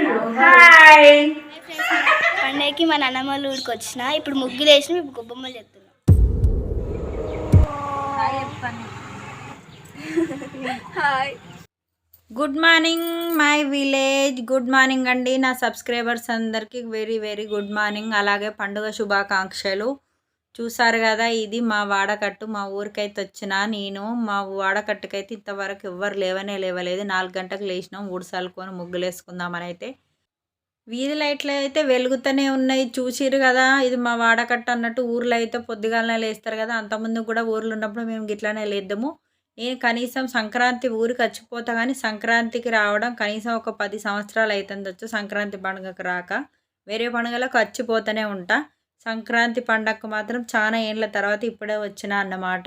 Hi పండగకి మా నాన్నమ్మ వాళ్ళ ఊరికి వచ్చిన. ఇప్పుడు ముగ్గులు వేసిన ఇప్పుడు గొబ్బమ్మలు చెప్తున్నా. Hi good morning my village good morning అండి నా సబ్స్క్రైబర్స్ అందరికీ. వెరీ వెరీ గుడ్ మార్నింగ్ అలాగే పండుగ శుభాకాంక్షలు. చూసారు కదా ఇది మా వాడకట్టు మా ఊరికైతే వచ్చిన నేను మా వాడకట్టుకైతే ఇంతవరకు ఎవ్వరు లేవనే లేవలేదు. నాలుగు గంటలకు లేచినాం ఊడ్సాలుకొని ముగ్గులు వేసుకుందామని అయితే వీధి లైట్లు అయితే వెలుగుతూనే ఉన్నాయి. చూసిరు కదా ఇది మా వాడకట్టు అన్నట్టు ఊర్లో అయితే పొద్దుగాలనే లేస్తారు కదా అంతకుముందు కూడా ఊర్లో ఉన్నప్పుడు మేము గిట్లనే లేద్దాము. నేను కనీసం సంక్రాంతి ఊరికి వచ్చిపోతా కానీ సంక్రాంతికి రావడం కనీసం ఒక పది సంవత్సరాలు అవుతుంది వచ్చు సంక్రాంతి పండుగకు రాక. వేరే పండుగలకు వచ్చిపోతూనే ఉంటా. సంక్రాంతి పండగకు మాత్రం చాలా ఏళ్ళ తర్వాత ఇప్పుడే వచ్చిన అన్నమాట.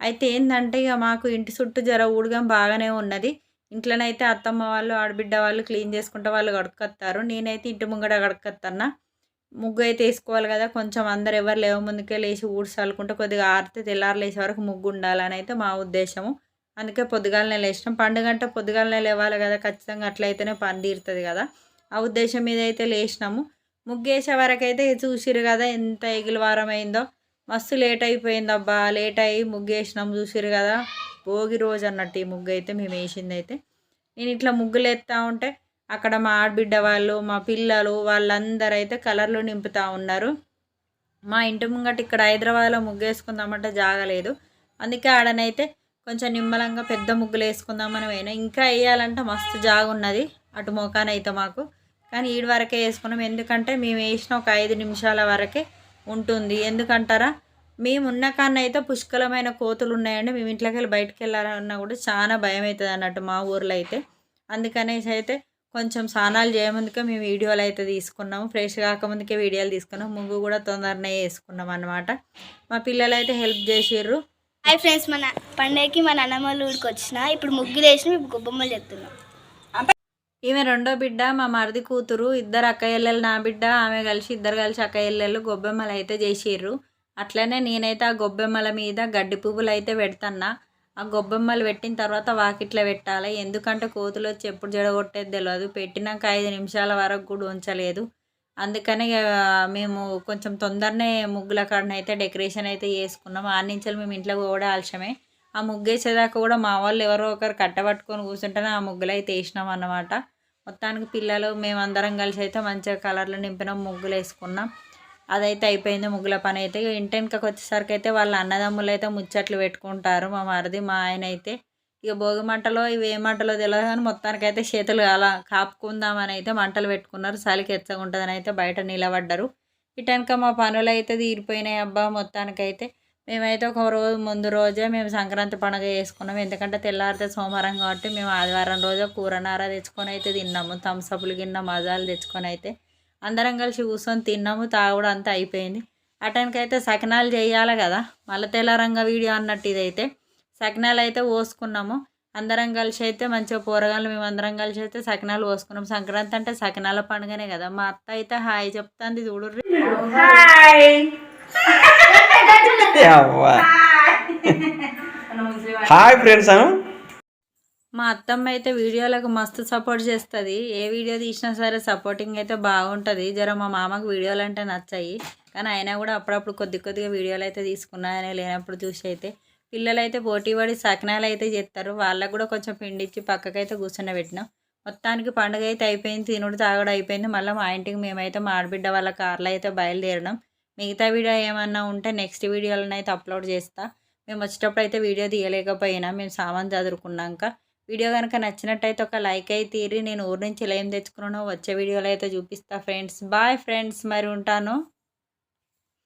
అయితే ఏంటంటే ఇక మాకు ఇంటి చుట్టూ జర ఊడగం బాగానే ఉన్నది. ఇంట్లోనైతే అత్తమ్మ వాళ్ళు ఆడబిడ్డ వాళ్ళు క్లీన్ చేసుకుంటే వాళ్ళు గడుకొస్తారు నేనైతే ఇంటి ముంగడ గడుకొత్తన్నా ముగ్గు అయితే వేసుకోవాలి కదా కొంచెం అందరు ఎవరు లేవ ముందుకే లేచి ఊడ్చి కొద్దిగా ఆరితే తెల్లారు లేచే వరకు ముగ్గు ఉండాలని అయితే మా ఉద్దేశము. అందుకే పొద్దుగాలనే లేచినాం. పండుగ అంటే పొద్దుగాలనే లేవాలి కదా ఖచ్చితంగా అట్లయితేనే పని తీరుతుంది కదా. ఆ ఉద్దేశం మీద అయితే లేచినాము. ముగ్గేసే వరకైతే చూసిరు కదా ఎంత ఎగిలి వారం అయిందో మస్తు లేట్ అయిపోయింది అబ్బా లేట్ అయ్యి ముగ్గేసినాం చూసిరు కదా. భోగి రోజు అన్నట్టు ఈ ముగ్గు అయితే మేము వేసింది అయితే. నేను ఇట్లా ముగ్గులు ఎత్తా ఉంటే అక్కడ మా ఆడబిడ్డ వాళ్ళు మా పిల్లలు వాళ్ళందరూ అయితే కలర్లు నింపుతూ ఉన్నారు. మా ఇంటి ముంగట ఇక్కడ హైదరాబాద్లో ముగ్గేసుకుందామంటే జాగలేదు అందుకే ఆడనైతే కొంచెం నిమ్మలంగా పెద్ద ముగ్గులు వేసుకుందామని పోయినా. ఇంకా వేయాలంటే మస్తు జాగున్నది అటు మోకానైతే మాకు. కానీ ఈడు వరకే వేసుకున్నాం. ఎందుకంటే మేము వేసిన ఒక ఐదు నిమిషాల వరకే ఉంటుంది. ఎందుకంటారా? మేము ఉన్న అయితే పుష్కలమైన కోతులు ఉన్నాయండి. మేము ఇంట్లోకి వెళ్ళి బయటకు వెళ్ళాలన్నా కూడా చాలా భయం అవుతుంది అన్నట్టు మా ఊర్లో అయితే. అందుకనేసి అయితే కొంచెం స్నానాలు చేయముందుకే మేము వీడియోలు అయితే తీసుకున్నాము. ఫ్రెష్ కాకముందుకే వీడియోలు తీసుకున్నాం ముగ్గు కూడా తొందరనే వేసుకున్నాం అనమాట మా పిల్లలు అయితే హెల్ప్ చేసిర్రు. హాయ్ ఫ్రెండ్స్ మన పండగకి మా నాన్నమ్మ వాళ్ళ ఊరికి వచ్చిన ఇప్పుడు ముగ్గులు వేసిన ఇప్పుడు గొబ్బమ్మలు చెప్తున్నాం. ఈమె రెండో బిడ్డ మా మరిది కూతురు ఇద్దరు అక్కయ్యలు నా బిడ్డ ఆమె కలిసి ఇద్దరు కలిసి అక్కయ్యలు గొబ్బెమ్మలు అయితే చేసిర్రు. అట్లనే నేనైతే ఆ గొబ్బెమ్మల మీద గడ్డి పువ్వులు అయితే పెడతన్నా. ఆ గొబ్బెమ్మలు పెట్టిన తర్వాత వాకిట్లో పెట్టాలి. ఎందుకంటే కోతులు వచ్చి ఎప్పుడు జడగొట్టేది తెలియదు పెట్టినాక ఐదు నిమిషాల వరకు కూడా ఉంచలేదు. అందుకని మేము కొంచెం తొందరనే ముగ్గుల కాడనైతే డెకరేషన్ అయితే చేసుకున్నాం. ఆ నుంచి మేము ఇంట్లో కూడా ఆలస్యమే. ఆ ముగ్గు వేసేదాకా కూడా మా వాళ్ళు ఎవరో ఒకరు కట్టబట్టుకొని కూర్చుంటేనే ఆ ముగ్గులు అయితే వేసినాం అన్నమాట. మొత్తానికి పిల్లలు మేమందరం కలిసి అయితే మంచిగా కలర్లు నింపినాం ముగ్గులు వేసుకున్నాం అదైతే అయిపోయింది ముగ్గుల పని అయితే. ఇక ఇంటి వచ్చేసరికి అయితే వాళ్ళ అన్నదమ్ములు అయితే ముచ్చట్లు పెట్టుకుంటారు మా మరిది మా ఆయన అయితే. ఇక భోగి మంటలో ఇవి ఏ మంటలో తెలియదు కానీ మొత్తానికైతే చేతులు అలా కాపుకుందామని అయితే మంటలు పెట్టుకున్నారు. చలికి ఎచ్చగుంటుందని అయితే బయట నిలబడ్డారు. ఇటనక మా పనులు అయితే తీరిపోయినాయి అబ్బా మొత్తానికైతే. మేమైతే ఒక రోజు ముందు రోజే మేము సంక్రాంతి పండుగ చేసుకున్నాం. ఎందుకంటే తెల్లారితే సోమవారం కాబట్టి మేము ఆదివారం రోజు కూరనార తెచ్చుకొని అయితే తిన్నాము. థమ్సప్లు గిన్నె మజాలు తెచ్చుకొని అయితే అందరం కలిసి కూర్చొని తిన్నాము. తాగుడు అంతా అయిపోయింది. అయితే సకినాలు చేయాలి కదా. మళ్ళీ తెల్లారంగా వీడియో అన్నట్టు ఇదైతే. సకినాలు అయితే పోసుకున్నాము. అందరం కలిసి అయితే మంచిగా పోరగాళ్ళు మేము అందరం కలిసి అయితే సకినాలు పోసుకున్నాం. సంక్రాంతి అంటే సకినాల పండుగనే కదా. మా అత్త అయితే హాయ్ చెప్తాంది చూడు హాయ్ ఫ్రెండ్స్ అను? మా అత్తమ్మ అయితే వీడియోలకు మస్తు సపోర్ట్ చేస్తుంది. ఏ వీడియో తీసినా సరే సపోర్టింగ్ అయితే బాగుంటుంది. జర మా మామకు వీడియోలు అంటే నచ్చాయి. కానీ అయినా కూడా అప్పుడప్పుడు కొద్ది కొద్దిగా వీడియోలు అయితే తీసుకున్నాయని లేనప్పుడు చూసి అయితే పిల్లలు అయితే పోటీ పడి సకినాలు అయితే చేస్తారు. వాళ్ళకు కూడా కొంచెం పిండిచ్చి పక్కకైతే కూర్చొని పెట్టినాం మొత్తానికి పండుగ అయితే అయిపోయింది. తినుడు తాగడం అయిపోయింది. మళ్ళీ మా ఇంటికి మేమైతే మాడబిడ్డ వాళ్ళ కార్లో అయితే బయలుదేరినాం. మిగతా వీడియో ఏమన్నా ఉంటే నెక్స్ట్ వీడియోలను అయితే అప్లోడ్ చేస్తా. మేము వచ్చేటప్పుడు అయితే వీడియో తీయలేకపోయినా మేము సామాన్ చదువుకున్నాక వీడియో కనుక నచ్చినట్టయితే ఒక లైక్ అయితే తీరి నేను ఊరి నుంచి ఇలా ఏం తెచ్చుకున్నానో వచ్చే వీడియోలో అయితే చూపిస్తా ఫ్రెండ్స్. బాయ్ ఫ్రెండ్స్ మరి ఉంటాను.